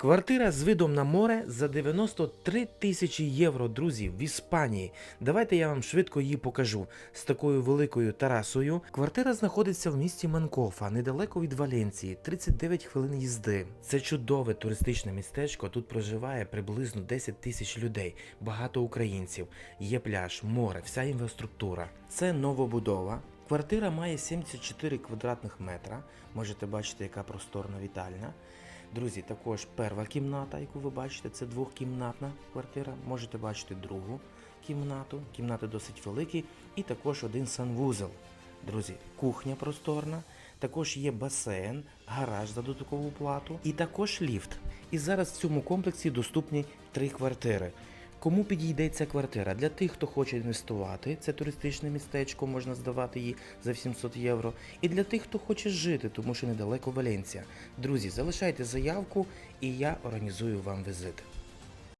Квартира з видом на море за 93 тисячі євро, друзі, в Іспанії. Давайте я вам швидко її покажу. З такою великою терасою. Квартира знаходиться в місті Манкофа, недалеко від Валенції, 39 хвилин їзди. Це чудове туристичне містечко. Тут проживає приблизно 10 тисяч людей, багато українців. Є пляж, море, вся інфраструктура. Це новобудова. Квартира має 74 квадратних метра. Можете бачити, яка просторна вітальня. Друзі, також перша кімната, яку ви бачите, це двохкімнатна квартира. Можете бачити другу кімнату. Кімнати досить великі, і також один санвузол. Друзі, кухня просторна, також є басейн, гараж за додаткову плату і також ліфт. І зараз в цьому комплексі доступні три квартири. Кому підійде ця квартира? Для тих, хто хоче інвестувати, це туристичне містечко, можна здавати її за 700 євро. І для тих, хто хоче жити, тому що недалеко Валенція. Друзі, залишайте заявку, і я організую вам візит.